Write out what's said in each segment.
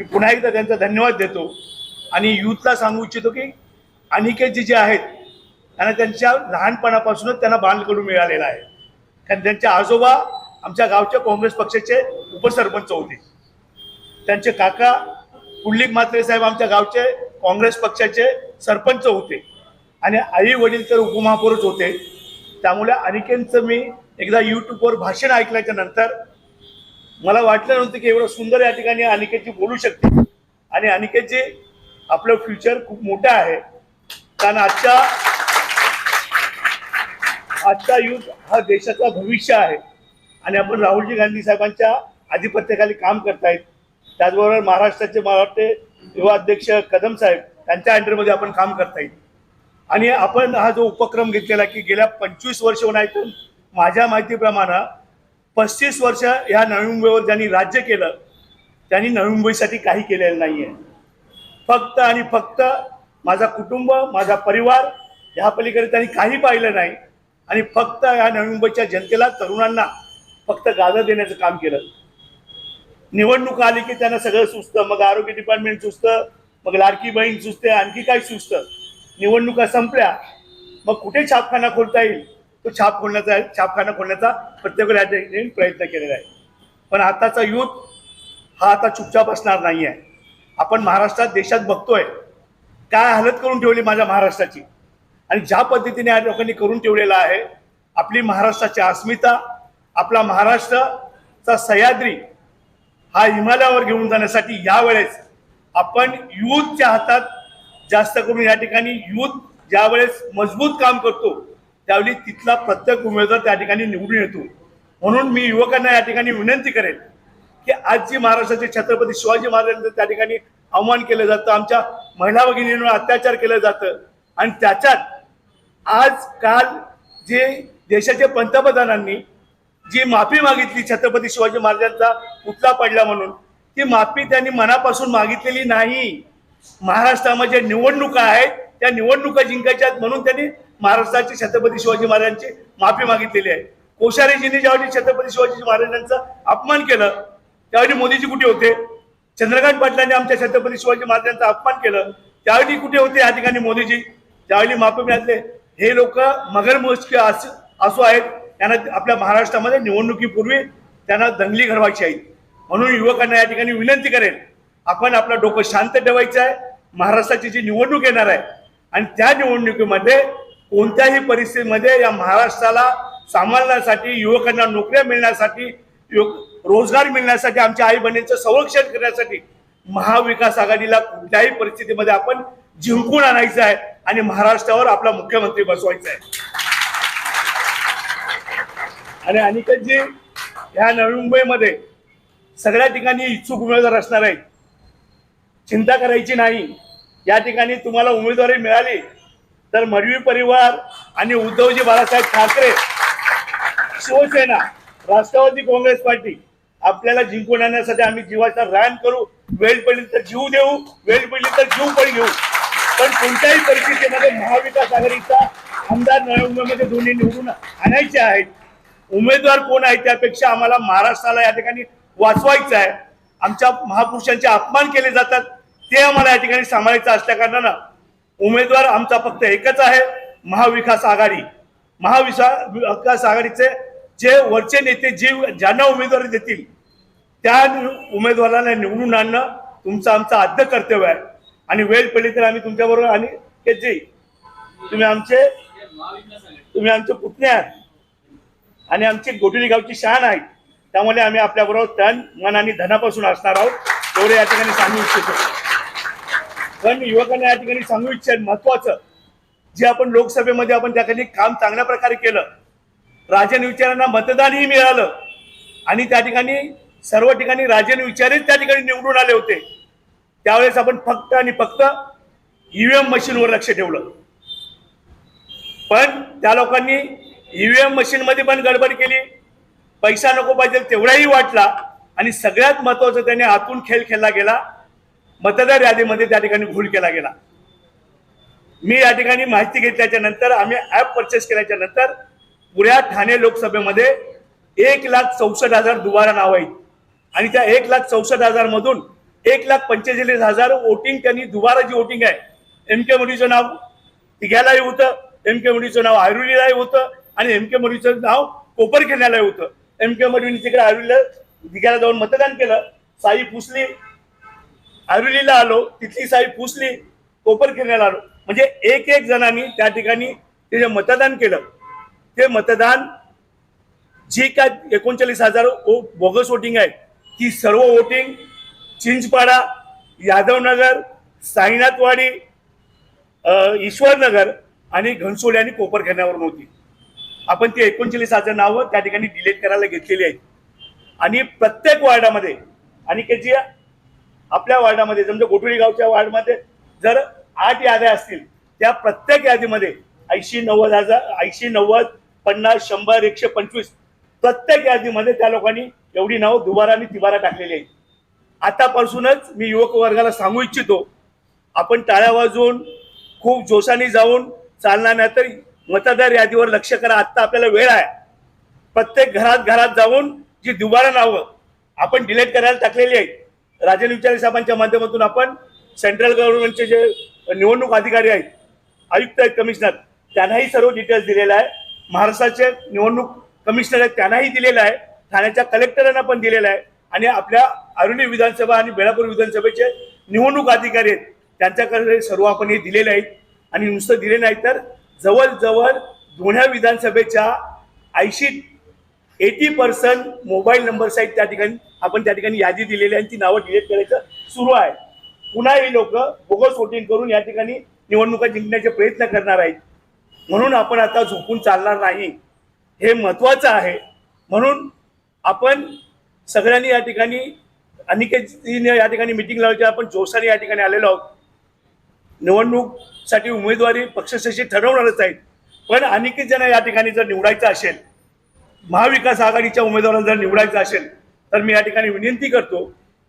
मी पुन्हा एकदा त्यांचा धन्यवाद देतो. आणि यूथला सांगू इच्छितो की अनिकेतजी जे आहेत त्यांना त्यांच्या लहानपणापासूनच त्यांना बांधकडून मिळालेला आहे. कारण त्यांचे आजोबा आमच्या गावच्या काँग्रेस पक्षाचे उपसरपंच होते. त्यांचे काका पुंडलिक म्हात्रे साहेब आमच्या गावचे काँग्रेस पक्षाचे सरपंच होते. आणि आई वडील तर उपमहापौरच होते. त्यामुळे अनिकेतचं मी एकदा यूट्यूबवर भाषण ऐकल्याच्या नंतर मला वाटलं नव्हतं की एवढं सुंदर या ठिकाणी अनिकेतजी बोलू शकते आणि अनिकेतजी आपलं फ्युचर खूप मोठं आहे. कारण आजच्या आजचा युग हा देशाचा भविष्य आहे. आणि आपण राहुलजी गांधी साहेबांच्या आधिपत्याखाली काम करतायत. त्याचबरोबर महाराष्ट्राचे मला वाटते युवा अध्यक्ष कदम साहेब त्यांच्या अंडरमध्ये आपण काम करता येईल आणि आपण हा जो उपक्रम घेतलेला की गेल्या पंचवीस वर्ष होणार माझ्या माहितीप्रमाणे पस्तीस वर्ष ह्या नवी मुंबईवर ज्यांनी राज्य केलं त्यांनी नवी मुंबईसाठी काही केलेलं नाही आहे फक्त आणि फक्त माझा कुटुंब माझा परिवार ह्या पलीकडे त्यांनी काही पाहिलं नाही. आणि फक्त ह्या नवी मुंबईच्या जनतेला तरुणांना फक्त गाजर देण्याचं काम केलं. निवडणूक आली की त्यांना सगळं सुचतं. मग आरोग्य डिपार्टमेंट सुचतं मग लाडकी बहीण सुचते आणखी काय सुचतं. निवडणुका संपल्या मग कुठे छापखाना खोलता येईल? तो छाप खोलण्याचा छापखाना खोलण्याचा प्रत्येक या ठिकाणी प्रयत्न केलेला आहे. पण आताचा युथ हा आता चुपचाप असणार नाही आहे आपण महाराष्ट्रात देशात बघतोय काय हालत करून ठेवली माझ्या महाराष्ट्राची? आणि ज्या पद्धतीने या लोकांनी करून ठेवलेला आहे आपली महाराष्ट्राची अस्मिता आपला महाराष्ट्राचा सह्याद्री हा हिमालयावर घेऊन जाण्यासाठी यावेळेस आपण युथच्या हातात जास्त करून या ठिकाणी युथ ज्यावेळेस मजबूत काम करतो त्यावेळी तिथला प्रत्येक उमेदवार त्या ठिकाणी निवडून येतो. म्हणून मी युवकांना या ठिकाणी विनंती करेन की आज जी महाराष्ट्राचे छत्रपती शिवाजी महाराजांचं त्या ठिकाणी अवमान केलं जातं आमच्या महिला भगिनींवर अत्याचार केलं जातं आणि त्याच्यात आज काल जे देशाच्या पंतप्रधानांनी जी माफी मागितली छत्रपती शिवाजी महाराजांचा पुतला पडला म्हणून ती माफी त्यांनी मनापासून मागितलेली नाही. महाराष्ट्रामध्ये निवडणुका आहेत त्या निवडणुका जिंकायच्या म्हणून त्यांनी महाराष्ट्राचे छत्रपती शिवाजी महाराजांची माफी मागितलेली आहे. कोश्यारीजींनी ज्यावेळी छत्रपती शिवाजी महाराजांचा अपमान केलं त्यावेळी मोदीजी कुठे होते? चंद्रकांत पाटलांनी आमच्या छत्रपती शिवाजी महाराजांचा अपमान केलं त्यावेळी कुठे होते या ठिकाणी मोदीजी? त्यावेळी माफी मिळाले. हे लोक मगरमोजके असू आहेत. त्यांना आपल्या महाराष्ट्रामध्ये निवडणुकीपूर्वी त्यांना दंगली घडवायची आहे. म्हणून युवकांना या ठिकाणी विनंती करेन आपण आपलं डोकं शांत ठेवायचं आहे. महाराष्ट्राची जी निवडणूक येणार आहे आणि त्या निवडणुकीमध्ये कोणत्याही परिस्थितीमध्ये या महाराष्ट्राला सांभाळण्यासाठी युवकांना नोकऱ्या मिळण्यासाठी युवक- रोजगार मिळण्यासाठी आमच्या आई बहिणींचं संरक्षण करण्यासाठी महाविकास आघाडीला कुठल्याही परिस्थितीमध्ये आपण जिंकून आणायचं आहे आणि महाराष्ट्रावर आपला मुख्यमंत्री बसवायचा आहे. आणि अनिकेतजी ह्या नवी मुंबईमध्ये सगळ्या ठिकाणी इच्छुक उमेदवार असणार आहेत. चिंता करायची नाही. या ठिकाणी तुम्हाला उमेदवारी मिळाली. तर मडवी परिवार आणि उद्धवजी बाळासाहेब ठाकरे शिवसेना राष्ट्रवादी काँग्रेस पार्टी आपल्याला जिंकून आणण्यासाठी आम्ही जीवाचा रान करू. वेळ पडली तर जीव देऊ वेळ पडली तर जीव पण घेऊ. पण कोणत्याही परिस्थितीमध्ये महाविकास आघाडीचा आमदार नवी दोन्ही निवडून आणायचे आहेत. उमेदवार कोण आहे त्यापेक्षा आम्हाला महाराष्ट्राला या ठिकाणी वाचवायचं आहे. आमच्या महापुरुषांचे अपमान केले जातात. ते आम्हाला या ठिकाणी सांभाळायचं असल्या कारणानं उमेदवार आमचा फक्त एकच आहे महाविकास आघाडी. महाविकास आघाडीचे जे वरचे नेते जे ज्यांना उमेदवारी देतील त्या उमेदवाराला निवडून आणणं तुमचं आमचं आद्य कर्तव्य आहे. आणि वेळ पडली तर आम्ही तुमच्याबरोबर आणि के जी तुम्ही आमचे तुम्ही आमचे पुतणे आहात. आणि आमची गोटुली गावची शान आहे. त्यामुळे आम्ही आपल्याबरोबर तन मन आणि धनापासून असणार आहोत. एवढे या ठिकाणी सांगू इच्छितो. पण युवकांना या ठिकाणी सांगू इच्छित महत्वाचं जे आपण लोकसभेमध्ये आपण त्या ठिकाणी काम चांगल्या प्रकारे केलं राजन विचारांना मतदानही मिळालं आणि त्या ठिकाणी सर्व ठिकाणी राजन विचारेच त्या ठिकाणी निवडून आले होते. त्यावेळेस आपण फक्त आणि फक्त ईव्हीएम मशीनवर लक्ष ठेवलं. पण त्या लोकांनी ईव्हीएम मशीन मध्ये पण गडबड केली. पैसा नको पाहिजे तेवढाही वाटला आणि सगळ्यात महत्वाचं त्याने आतून खेळ खेळला गेला. मतदार यादीमध्ये त्या ठिकाणी भूल केला गेला. मी या ठिकाणी माहिती घेतल्याच्या नंतर आम्ही ऍप परचेस केल्याच्यानंतर पुऱ्या ठाणे लोकसभेमध्ये एक लाख चौसष्ट हजार दुबारा नाव आहेत. आणि त्या एक लाख चौसष्ट हजार मधून एक लाख पंचेचाळीस हजार वोटिंग त्यांनी दुबारा जी वोटिंग आहे एम के मोदीचं नाव तिघ्यालाही होतं. एम के मोदीचं नाव आयरुलीलाही होतं. आणि एम के मोदीचं नाव कोपरखेड्यालाही होतं. एम के मोदीने तिकडे आयुर्वेदला दिघ्याला जाऊन मतदान केलं. साई पुसली आयुर्वेलीला आलो तिथली साई पुसली कोपर कोपरखेड्याला आलो. म्हणजे एक एक जणांनी त्या ठिकाणी ते जे मतदान केलं ते मतदान जी काय एकोणचाळीस हजार ओ- बोगस वोटिंग आहे ती सर्व वोटिंग चिंचपाडा यादवनगर साईनाथवाडी ईश्वरनगर आणि घनसोली आणि कोपरखेड्यावरून होती. आपण ती एकोणचाळीस हजार नावं त्या ठिकाणी डिलीट करायला घेतलेली आहेत. आणि प्रत्येक वार्डामध्ये आणि त्याची आपल्या वार्डामध्ये समजा गोठुळी गावच्या वार्डमध्ये जर आठ याद्या असतील त्या प्रत्येक यादीमध्ये ऐंशी नव्वद हजार ऐंशी नव्वद पन्नास शंभर एकशे पंचवीस प्रत्येक यादीमध्ये त्या लोकांनी एवढी नावं दुबारा आणि तिबारा टाकलेली आहेत. आतापासूनच मी युवक वर्गाला सांगू इच्छितो आपण टाळ्या वाजवून खूप जोशाने जाऊन चालणार नाही तर मतदार यादीवर लक्ष करा आत्ता आपल्याला वेळ आहे. प्रत्येक घरात घरात जाऊन जी दुबारा नावं आपण डिलीट करायला टाकलेली आहेत राजन विचारे साहेबांच्या माध्यमातून आपण सेंट्रल गव्हर्नमेंटचे जे निवडणूक अधिकारी आहेत आयुक्त आहेत कमिशनर त्यांनाही सर्व डिटेल्स दिलेलं आहे महाराष्ट्राचे निवडणूक कमिशनर आहेत त्यांनाही दिलेलं आहे ठाण्याच्या कलेक्टरांना पण दिलेलं आहे आणि आपल्या अरुणी विधानसभा आणि बेळापूर विधानसभेचे निवडणूक अधिकारी आहेत. त्यांच्याकडे सर्व आपण हे दिलेले आहेत. आणि नुसतं दिले नाही तर जवळजवळ दोन्ही विधानसभेच्या ऐंशी एटी पर्सेंट मोबाईल नंबर्स आहेत त्या ठिकाणी आपण त्या ठिकाणी यादी दिलेली आणि ती नावं डिलीट करायचं सुरू आहे. पुन्हा ही लोक बोगस वोटिंग करून या ठिकाणी निवडणुका जिंकण्याचे प्रयत्न करणार आहेत. म्हणून आपण आता झोपून चालणार नाही. हे महत्वाचं आहे. म्हणून आपण सगळ्यांनी या ठिकाणी अनिकेतजीने या ठिकाणी मिटिंग लावायची आपण जोशाने या ठिकाणी आलेलो आहोत. निवडणूकसाठी उमेदवारी पक्षश्रेष्ठी ठरवणारच आहेत. पण अनिकेत ज्यांना या ठिकाणी जर निवडायचं असेल महाविकास आघाडीच्या उमेदवारांना जर निवडायचं असेल तर मी या ठिकाणी विनंती करतो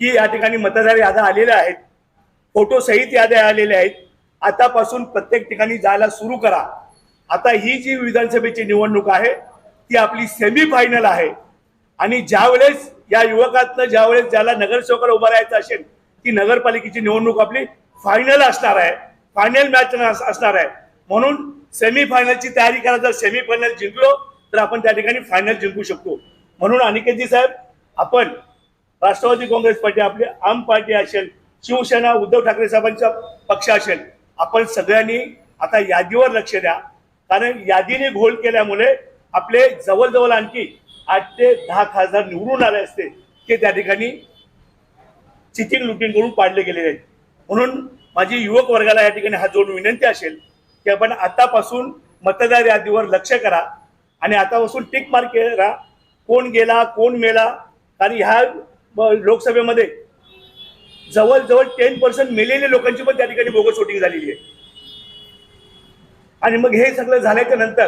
की या ठिकाणी मतदार याद्या आलेल्या आहेत फोटो सहित याद्या आलेल्या आहेत. आतापासून प्रत्येक ठिकाणी जायला सुरू करा. आता ही जी विधानसभेची निवडणूक आहे ती आपली सेमी फायनल आहे. आणि ज्यावेळेस या युवकातनं ज्यावेळेस ज्याला नगरसेवकाला उभा राहायचं असेल ती नगरपालिकेची निवडणूक आपली फायनल असणार आहे. फायनल मॅच असणार आहे. म्हणून सेमी फायनलची तयारी करा. जर सेमी फायनल जिंकलो तर आपण त्या ठिकाणी फायनल जिंकू शकतो. म्हणून अनिकेतजी साहेब आपण राष्ट्रवादी काँग्रेस पार्टी आपली आम पार्टी असेल शिवसेना उद्धव ठाकरे साहेबांचा पक्ष असेल आपण सगळ्यांनी आता यादीवर लक्ष द्या. कारण यादीने घोळ केल्यामुळे आपले जवळजवळ आणखी आठ ते दहा खासदार निवडून आले असते ते त्या ठिकाणी चिटिंग लुटिंग करून पाडले गेलेले आहेत. म्हणून माझी युवक वर्गाला या ठिकाणी हात जोडून विनंती असेल की आपण आतापासून मतदार यादीवर लक्ष करा आणि आतापासून टिक मार्क करा कोण गेला कोण मेला कारण ह्या लोकसभेमध्ये जवळजवळ टेन पर्सेंट मेलेल्या लोकांची पण त्या ठिकाणी बोगस वोटिंग झालेली आहे. आणि मग हे सगळं झाल्याच्यानंतर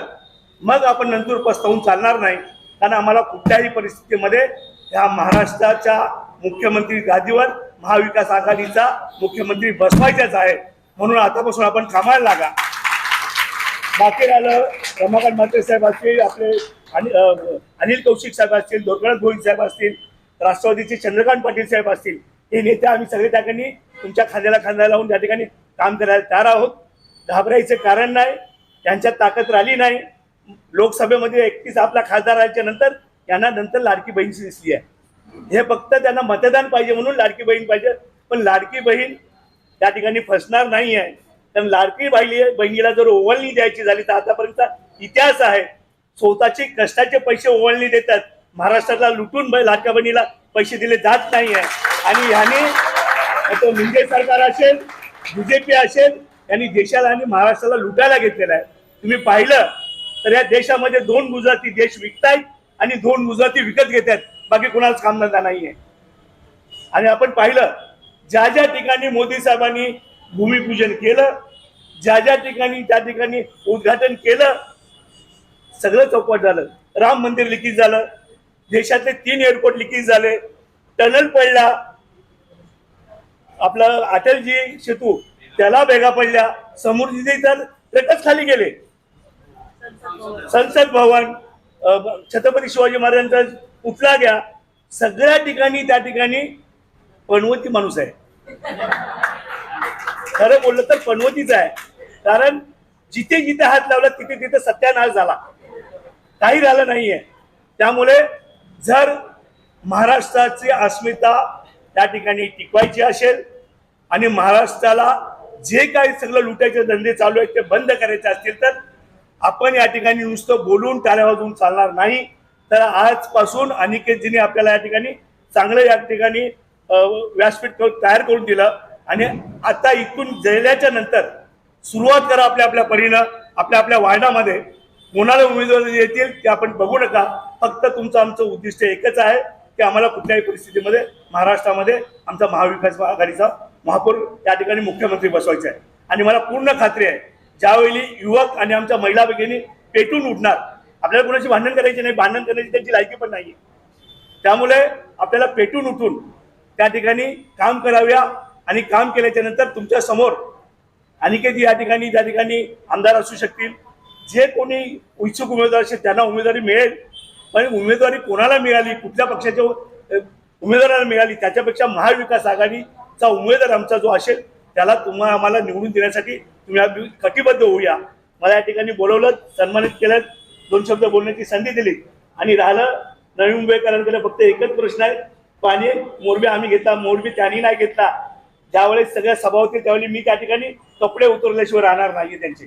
मग आपण नंतर पस्तावून चालणार नाही. कारण आम्हाला कुठल्याही परिस्थितीमध्ये ह्या महाराष्ट्राच्या मुख्यमंत्री गादीवर महाविकास आघाडीचा मुख्यमंत्री बसवायचाच आहे. म्हणून आतापासून आपण कामाला लागा. बाकी राहिलं रमाकांत म्हात्रे साहेब आपले आणि अनिल कौशिक साहेब असतील दोरकनाथ गोविंद साहेब असतील राष्ट्रवादीचे चंद्रकांत पाटील साहेब असतील हे नेते आम्ही सगळे त्या ठिकाणी तुमच्या खांद्याला खांद्याला लावून त्या ठिकाणी काम करायला तयार आहोत. घाबरायचं कारण नाही त्यांच्यात ताकद राहिली नाही. लोकसभेमध्ये एकतीस आपला खासदार राहायच्या नंतर यांना नंतर लाडकी बहीणची दिसली आहे. हे फक्त त्यांना मतदान पाहिजे म्हणून लाडकी बहीण पाहिजे पण लाडकी बहीण त्या ठिकाणी फसणार नाही आहे. कारण लाडकी बहिणी बहिणीला जर ओवळणी द्यायची झाली तर आतापर्यंत इतिहास आहे. स्वतःचे कष्टाचे पैसे ओवळणी देतात. महाराष्ट्राला लुटून ब- बहिणीला पैसे दिले जात नाही आहे आणि ह्याने तो मुंगे सरकार असेल बीजेपी असेल यांनी देशाला आणि महाराष्ट्राला लुटायला घेतलेला आहे. तुम्ही पाहिलं? तर या देशामध्ये दोन गुजराती देश विकतायत आणि दोन गुजराती विकत घेत आहेत बाकी कुणालाच कामधंदा नाहीये. आणि आपण पाहिलं ज्या ज्या ठिकाणी मोदी साहेबांनी भूमिपूजन केलं ज्या ज्या ठिकाणी त्या ठिकाणी उद्घाटन केलं सगळं चौपट झालं. राम मंदिर लिकीज झालं. देशातले तीन एअरपोर्ट लिकीज झाले. टनल पडला. आपलं अटलजी सेतू त्याला भेगा पडल्या. समृद्धी तर ट्रेकच खाली गेले. संसद भवन छत्रपती शिवाजी महाराजांचा उचला घ्या. सगळ्या ठिकाणी त्या ठिकाणी पणवती माणूस आहे. खरं बोललं तर पणवतीच आहे. कारण जिथे जिथे हात लावला तिथे तिथे सत्यानाश झाला. काही झालं नाहीये. त्यामुळे जर महाराष्ट्राची अस्मिता त्या ठिकाणी टिकवायची असेल आणि महाराष्ट्राला जे काही सगळं लुटायचे धंदे चालू आहेत ते बंद करायचे असतील तर आपण या ठिकाणी नुसतं बोलून टाळ्या वाजून चालणार नाही. तर आजपासून अनिकेतजीने आपल्याला या ठिकाणी चांगलं या ठिकाणी व्यासपीठ करून- तयार करून दिलं. आणि आता इथून जळल्याच्या नंतर सुरुवात करा आपल्या आपल्या परीनं आपल्या आपल्या वार्डामध्ये. कोणाला उमेदवार येतील ते आपण बघू नका. फक्त तुमचं आमचं उद्दिष्ट एकच आहे की आम्हाला कुठल्याही परिस्थितीमध्ये महाराष्ट्रामध्ये आमचा महाविकास आघाडीचा महापौर त्या ठिकाणी मुख्यमंत्री बसवायचा आहे. आणि मला पूर्ण खात्री आहे ज्यावेळी युवक आणि आमच्या महिला भगिनी पेटून उठणार आपल्याला कोणाची भांडण करायची नाही भांडण करण्याची त्यांची लायकी पण नाही त्यामुळे आपल्याला पेटून उठून त्या ठिकाणी काम कराव्या आणि काम केल्याच्यानंतर तुमच्यासमोर अनिकेत या ठिकाणी त्या ठिकाणी आमदार असू शकतील जे कोणी इच्छुक उमेदवार असेल त्यांना उमेदवारी मिळेल. पण उमेदवारी कोणाला मिळाली कुठल्या पक्षाच्या उमेदवाराला मिळाली त्याच्यापेक्षा महाविकास आघाडीचा उमेदवार आमचा जो असेल त्याला तुम्हाला आम्हाला निवडून देण्यासाठी तुम्ही कटिबद्ध होऊया. मला या ठिकाणी बोलवलं सन्मानित केलं दोन शब्द बोलण्याची संधी दिली आणि राहिलं नवी मुंबईकरांकडे फक्त एकच प्रश्न आहे. पाणी मोरबी आम्ही घेतला मोरबी त्यांनी नाही घेतला. ज्यावेळेस सगळ्या सभा होतील त्यावेळी मी त्या ठिकाणी कपडे उतरल्याशिवाय राहणार नाही त्यांचे.